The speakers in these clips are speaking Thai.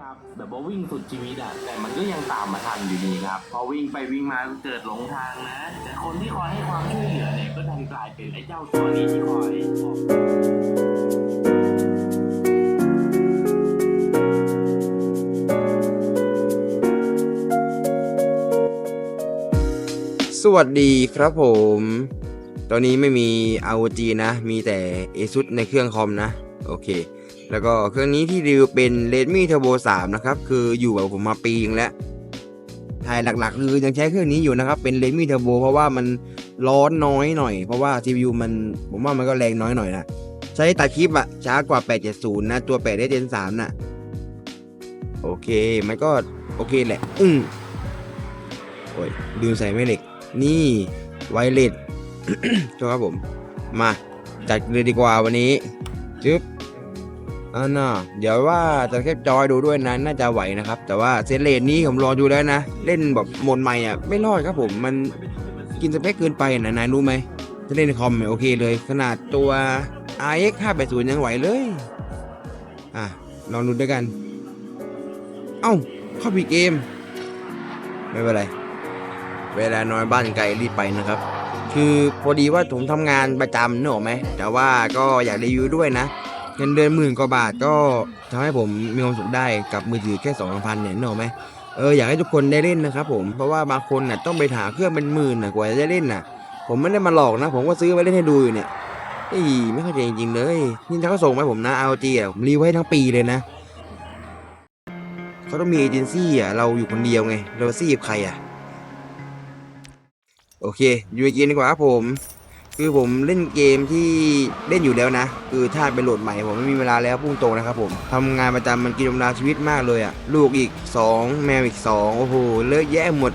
ครับ แบบว่าวิ่งสุดชีวิตอะแต่มันก็ยังตามมาทันอยู่ดีครับ พอวิ่งไปวิ่งมาเกิดหลงทางนะ แต่คนที่คอยให้ความช่วยเหลือเนี่ยก็ดันกลายเป็นไอ้เจ้าตัวนี้ที่คอยบอกสวัสดีครับผม ตอนนี้ไม่มี ROG นะ มีแต่ ASUS ในเครื่องคอมนะ โอเค แล้วก็เครื่องนี้ที่รีวิวเป็น Redmi Turbo 3 นะครับ คืออยู่กับผมมาปีนึงแล้วถ่ายหลักๆ คือยังใช้เครื่องนี้อยู่นะครับ เป็น Redmi Turbo เพราะว่ามันร้อนน้อยหน่อย เพราะว่า CPU มันผมว่ามันก็แรงน้อยหน่อยนะใช้ตัดคลิปอะช้ากว่า 870 นะ ตัว8ได้ Gen 3 น่ะ โอเค มันก็โอเคแหละ อืมโอ้ยลืมใส่แม่เหล็ก นี่ไวเลสโทษครับผม มา จัดเลยดีกว่าวันนี้จึ๊บ อันน่ะเดี๋ยวว่าจะแคปจอยดูด้วยนะน่าจะไหวนะครับ แต่ว่าเซตเลนนี้ผมรอดูแล้วนะ เล่นแบบโหมดใหม่อะไม่รอดครับผมมันกินสเปคเกินไปนะนายรู้ไหมถ้าเล่นในคอมเนี่ยโอเคเลย ขนาดตัว RX 580ยังไหวเลย อะลองดูด้วยกัน เอ้าเข้าผิดเกม ไม่เป็นไร เวลาน้อยบ้านไกลรีบไปนะครับ คือพอดีว่าผมทำงานประจำเนอะไหมแต่ว่าก็อยากรีวิวด้วยนะ เงินเดือนหมื่นกว่าบาทก็ทำให้ผมมีความสุขได้กับมือถือแค่สองพันเนี่ยเนกอะไหมเอออยากให้ทุกคนได้เล่นนะครับผมเพราะว่าบางคนน่ะต้องไปหาเครื่องเป็นหมื่นน่ะกว่าจะได้เล่นน่ะ ผมไม่ได้มาหลอกนะ ผมก็ซื้อไว้เล่นให้ดูอยู่เนี่ยอ้ไม่เข้าใจจริงๆเลยนี่เขาส่งมาผมนะ ROG อะผมรีไว้ทั้งปีเลยนะเขาต้องมีเอเจนซี่อะเราอยู่คนเดียวไงเราซีบใครอะโอเคอยู่ในดีกว่าครับผม คือผมเล่นเกมที่เล่นอยู่แล้วนะ คือถ้าไปโหลดใหม่ผมไม่มีเวลาแล้วพุ่งตรงนะครับผมทำงานประจำมันกินเวลาชีวิตมากเลยอะลูกอีก 2 แมวอีก 2 โอ้โหเลอะแยะหมด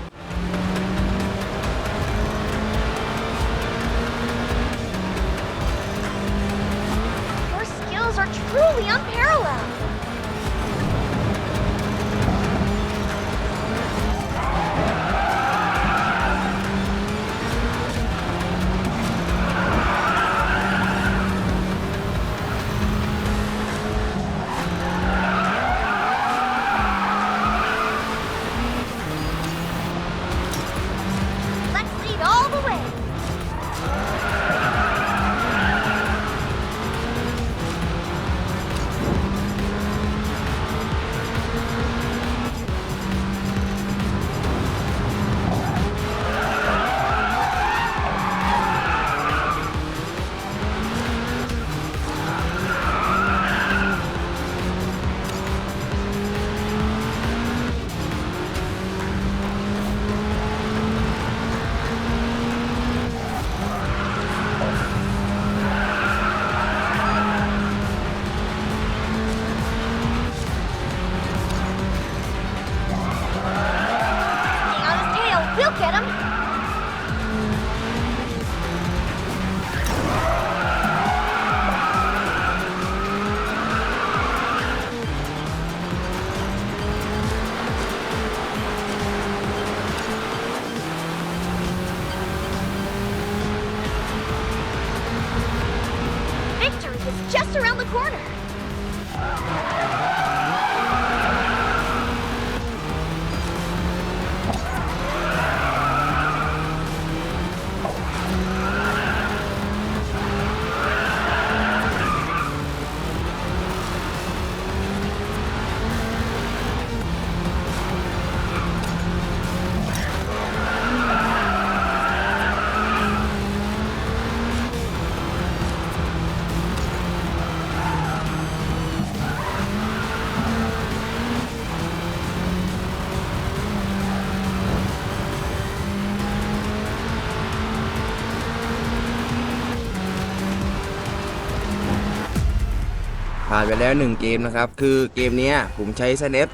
ผ่านไปแล้ว 1 เกมนะครับ คือเกมนี้ผมใช้ Snap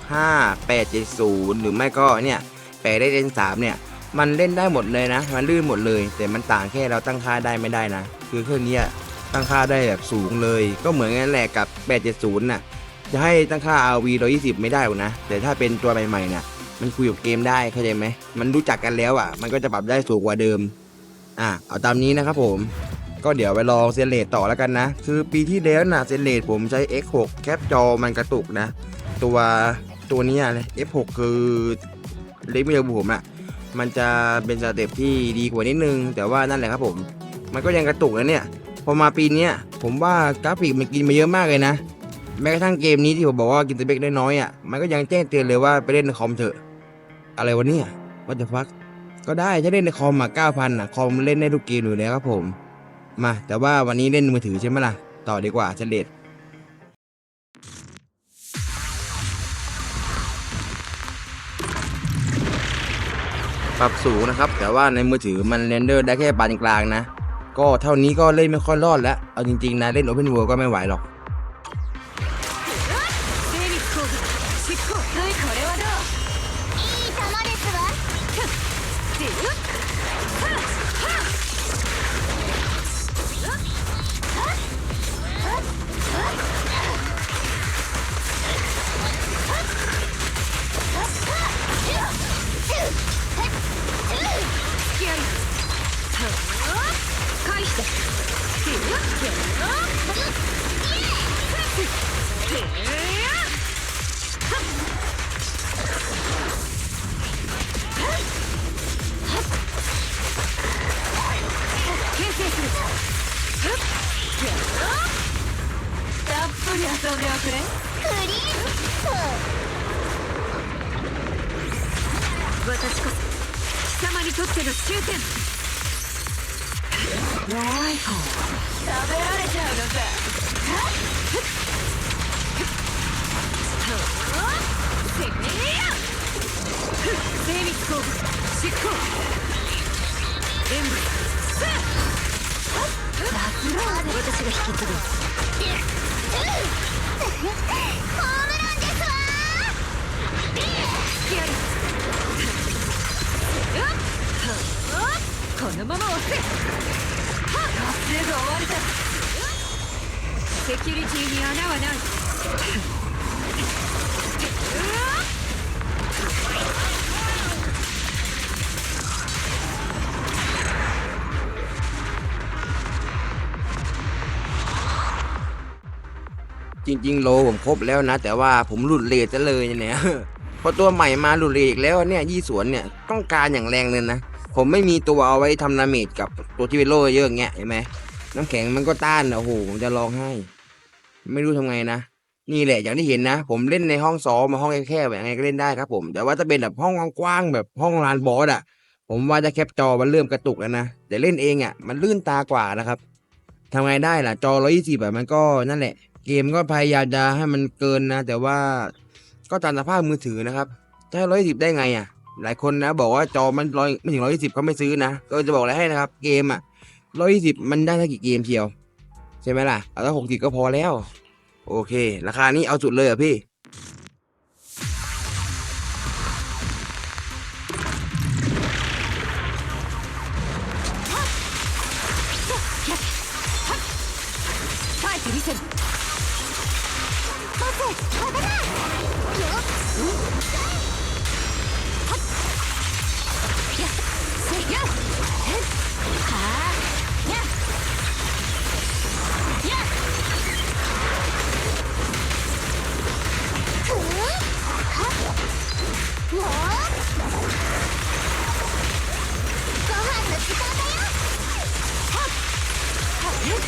765 870 หรือไม่ก็เนี่ย8ได้ Gen 3เนี่ย มันเล่นได้หมดเลยนะ มันลื่นหมดเลย แต่มันต่างแค่เราตั้งค่าได้ไม่ได้นะ คือเครื่องนี้ตั้งค่าได้แบบสูงเลย ก็เหมือนกันแหละกับ 870น่ะ จะให้ตั้งค่า RV 120 ไม่ได้หรอกนะ แต่ถ้าเป็นตัวใหม่ๆน่ะ มันคุยกับเกมได้เข้าใจไหม มันรู้จักกันแล้วอะ มันก็จะปรับได้สูงกว่าเดิม อะ เอาตามนี้นะครับผม ก็เดี๋ยวไปลองเซนเลตต่อแล้วกันนะ คือปีที่แล้วนะเซนเลตผมใช้ X6 แคปจอมันกระตุกนะ ตัวตัวนี้เลย F6 คือเล็กไมิเดอร์ผมอะมันจะเป็นสเต็ปที่ดีกว่านิดนึง แต่ว่านั่นแหละครับผม มันก็ยังกระตุกแล้วเนี่ย พอมาปีนี้ผมว่ากราฟิกมันกินมาเยอะมากเลยนะ แม้กระทั่งเกมนี้ที่ผมบอกว่ากินสเปคได้น้อยอะมันก็ยังแจ้งเตือนเลยว่าไปเล่นในคอมเถอะ อะไรวะเนี่ยว่าจะฟักก็ได้ถ้าเล่นในคอมอะ9,000อะ คอมเล่นได้ทุกเกมอยู่แล้วครับผม มา แต่ว่าวันนี้เล่นมือถือใช่ไหมล่ะ ต่อดีกว่าเฉลดปรับสูงนะครับ แต่ว่าในมือถือมันเรนเดอร์ได้แค่ปานกลางนะ ก็เท่านี้ก็เล่นไม่ค่อยรอดแล้ว เอาจริงๆนะ เล่น Open World ก็ไม่ไหวหรอก 私こそ貴様にとっての終点。弱い方食べられちゃうのさホームランですわ付き合いこのまま押せすぐ終わるだセキュリティに穴はないจริงๆ โลผมครบแล้วนะ แต่ว่าผมหลุดเลทซะเลยเนี่ย พอตัวใหม่มาหลุดเลอีกแล้วเนี่ยยี่สวนเนี่ยต้องการอย่างแรงเลยนะ ผมไม่มีตัวเอาไว้ทำดาเมจกับตัวที่เป็นโลเยอะอย่างเงี้ยเห็นไหมน้ำแข็งมันก็ต้านอะโอ้โหผมจะร้องไห้ ไม่รู้ทำไงนะนี่แหละอย่างที่เห็นนะ ผมเล่นในห้องซ้อมมาห้องแคบๆแบบไงก็เล่นได้ครับผม แต่ว่าถ้าเป็นแบบห้องกว้างๆแบบห้องลานบอสอะ ผมว่าจะแคปจอมันเริ่มกระตุกแล้วนะแต่เล่นเองอะมันลื่นตากว่านะครับทำไงได้ล่ะจอ120แบบมันก็นั่นแหละ เกมก็พยายามจะให้มันเกินนะ แต่ว่า ก็ตามสภาพมือถือนะครับจะให้ร้อยสิบได้ไงอะ หลายคนนะบอกว่าจอมันร้อยไม่ถึงร้อยสิบเขาไม่ซื้อนะ ก็จะบอกอะไรให้นะครับ เกมอะร้อยสิบมันได้สักกี่เกมเชียว ใช่ไหมล่ะ เอาถ้าหกสิบก็พอแล้ว โอเค ราคานี้เอาสุดเลยอะพี่ 終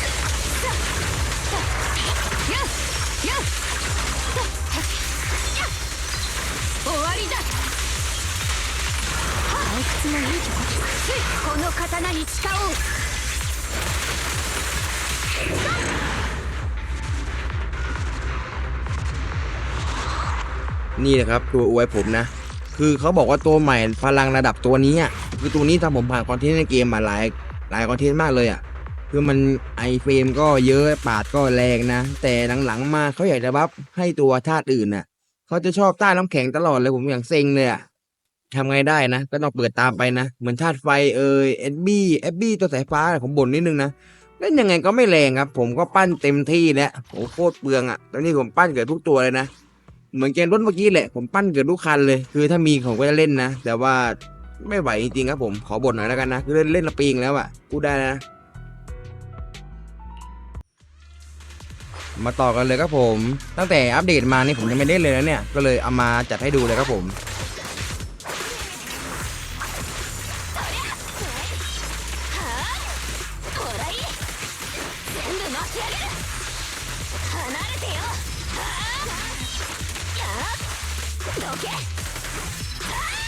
わりだ退屈もいいとここの刀に誓おう นี่นะครับตัวอวยผมนะ คือเขาบอกว่าตัวใหม่พลังระดับตัวนี้อ่ะคือตัวนี้ทำผมผ่านคอนเทนต์ในเกมมาหลายหลายคอนเทนต์มากเลยอ่ะ คือมันไอเฟรมก็เยอะปาดก็แรงนะ แต่หลังๆมาเขาอยากจะบัฟให้ตัวธาตุอื่นน่ะเขาจะชอบต้านน้ำแข็งตลอดเลยผมอย่างเซ็งเลยอะทำไงได้นะ ก็ต้องเปิดตามไปนะ เหมือนธาตุไฟเอ่ยเอ็ดบี้เอ็ดบี้ตัวสายฟ้าผมบ่นนิดนึงนะเล่นยังไงก็ไม่แรงครับ ผมก็ปั้นเต็มที่แล้วโอ้โคตรเปลืองอะตอนนี้ผมปั้นเกือบทุกตัวเลยนะเหมือนเกมรถเมื่อกี้แหละผมปั้นเกือบทุกคันเลย คือถ้ามีผมก็จะเล่นนะ แต่ว่าไม่ไหวจริงๆครับผมขอบ่นหน่อยแล้วกันนะคือเล่นเล่นละปีงแล้วอะพูดได้นะ มาต่อกันเลยครับผม ตั้งแต่อัปเดตมานี่ผมยังไม่ได้เลยนะเนี่ย ก็เลยเอามาจัดให้ดูเลยครับผม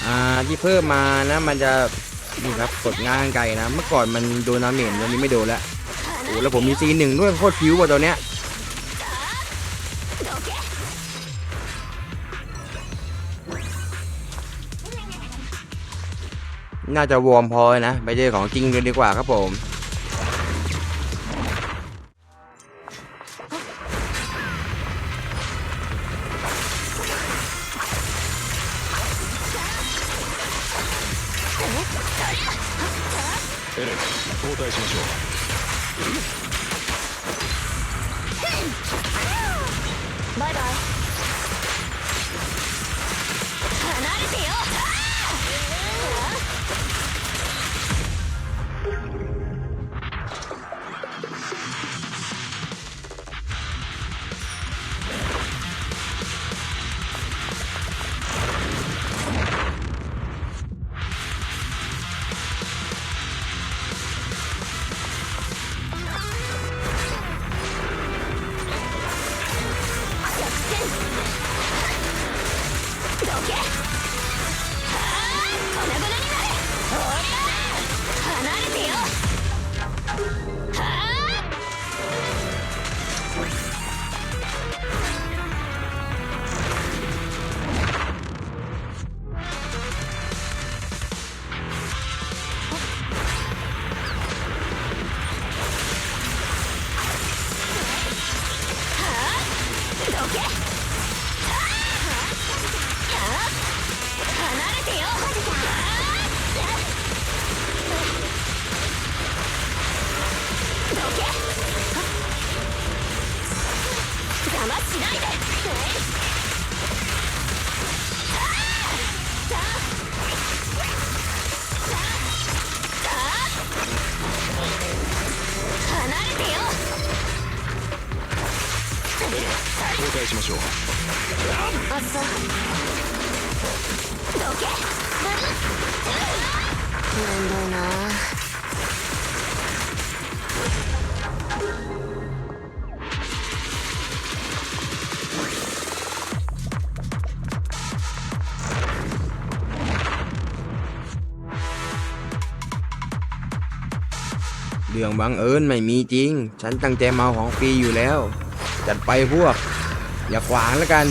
อ่าที่เพิ่มมานะ มันจะนี่ครับกดงานไกลนะ เมื่อก่อนมันโดนน้ำเหม็นตอนนี้ไม่โดนแล้วโอ้แล้วผมมีซีหนึ่งด้วยโคตรฟิวว่ะตอนเนี้ย น่าจะวอร์มพอนะ ไปเจอของจริงเลยดีกว่าครับผม エレン交代しましょうバイバイ離れてよ あっそどけ面倒いなเรื่องบังเอิญไม่มีจริง ฉันตั้งใจมาเอาของฟรีอยู่แล้ว จัดไปพวก อย่าขวางแล้วกัน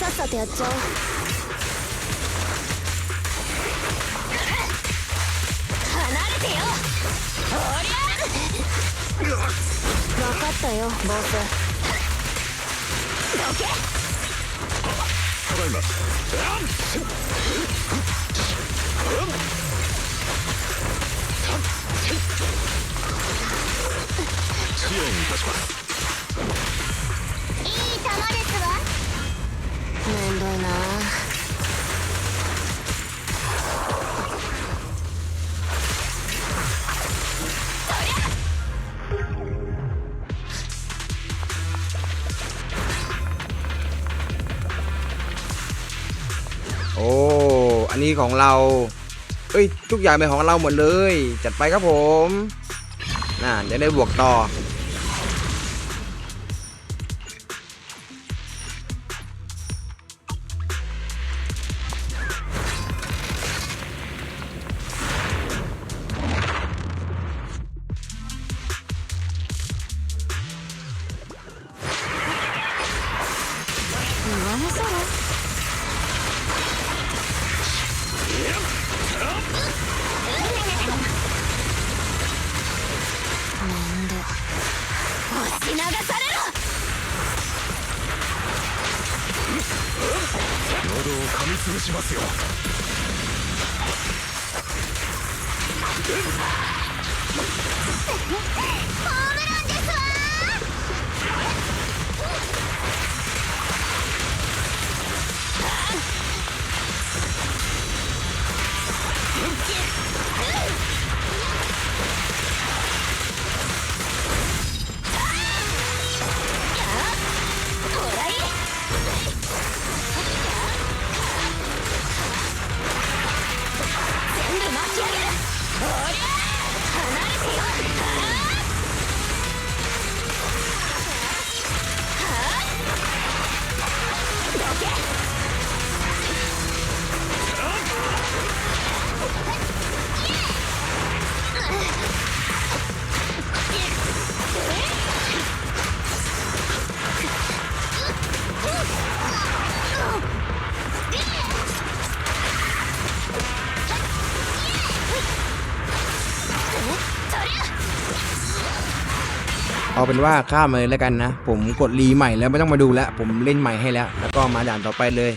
さっさとやっちゃおう かったよボスどけただいま支援いたします ของเรา เอ้ย ทุกอย่างเป็นของเราหมดเลย จัดไปครับผม น่าจะได้บวกต่อ 潰しますよ。 เอาเป็นว่าข้ามาเลยแล้วกันนะ ผมกดรีใหม่แล้วไม่ต้องมาดูแล้ว ผมเล่นใหม่ให้แล้ว แล้วก็มาด่านต่อไปเลย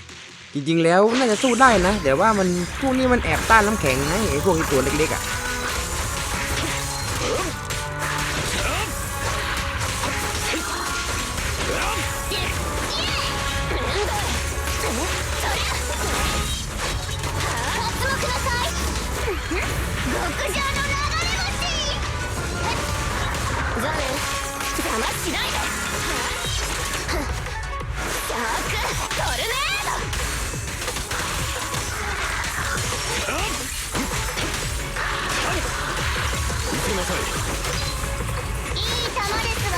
จริงๆแล้วน่าจะสู้ได้นะแต่ว่ามันพวกนี้มันแอบต้านน้ำแข็งนะไอ้พวกตัวเล็กๆอะ きなさいいい球ですわ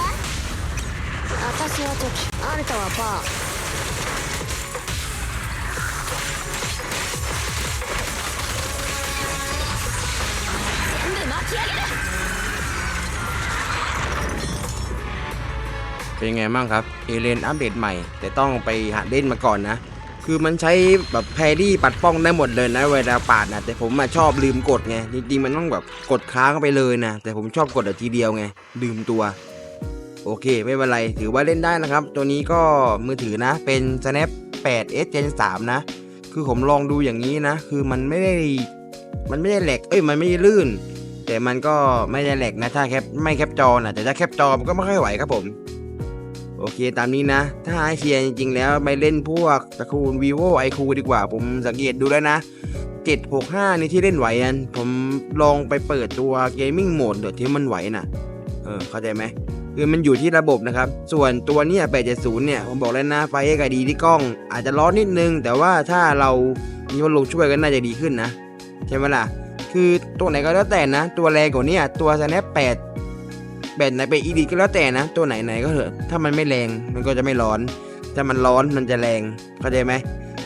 私はチョキあんたはパー全部巻き上げる เป็นยังไงบ้างครับ เอเลนอัปเดตใหม่ แต่ต้องไปหัดเล่นมาก่อนนะ คือมันใช้แบบแพรี่ปัดป้องได้หมดเลยนะเวลาปาดนะแต่ผมมาชอบลืมกดไงจริงๆมันต้องแบบกดค้างไปเลยนะแต่ผมชอบกดแต่ทีเดียวไงลืมตัว โอเค ไม่เป็นไรถือว่าเล่นได้นะครับ ตัวนี้ก็มือถือนะ เป็น Snap 8s Gen 3 นะ คือผมลองดูอย่างนี้นะ คือมันไม่ได้มันไม่ได้แหลกเอ้ยมันไม่ได้ลื่น แต่มันก็ไม่ได้แหลกนะถ้าแคปไม่แคปจอนะแต่ถ้าแคปจอมันก็ไม่ค่อยไหวครับผม เคตามนี้นะ ถ้าให้เชียร์จริง ๆ แล้วไปเล่นพวกตระกูล vivo iQ ดีกว่า ผมสังเกตดูแล้วนะ765 นี่ที่เล่นไหวอันผมลองไปเปิดตัว gaming mode เดี๋ยวที่มันไหวนะเออ เข้าใจไหมคือมันอยู่ที่ระบบนะครับ ส่วนตัวเนี้870 เนี่ย ผมบอกแล้วนะ ไฟเอกดีที่กล้อง อาจจะร้อนนิดนึง แต่ว่าถ้าเรามีพัดลมช่วยกันน่าจะดีขึ้นนะ ใช่ไหมล่ะ คือตัวไหนก็แล้วแต่นะ ตัวแรงกว่านี้ตัว snap 8 แบตไหนเป็นอีดีก็แล้วแต่นะ ตัวไหนไหนก็เถอะ ถ้ามันไม่แรงมันก็จะไม่ร้อน ถ้ามันร้อนมันจะแรง เข้าใจไหม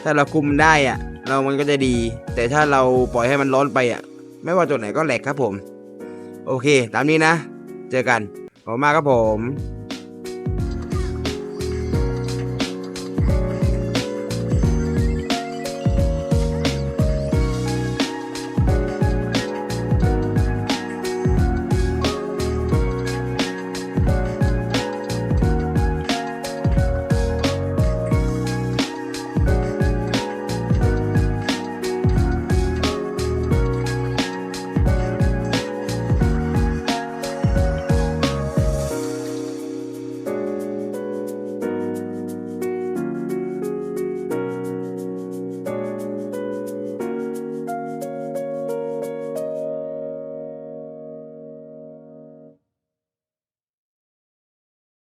ถ้าเราคุมได้อะเรามันก็จะดี แต่ถ้าเราปล่อยให้มันร้อนไปอะไม่ว่าตัวไหนก็แหลกครับผม โอเค ตามนี้นะ เจอกันขอบคุณมากครับผม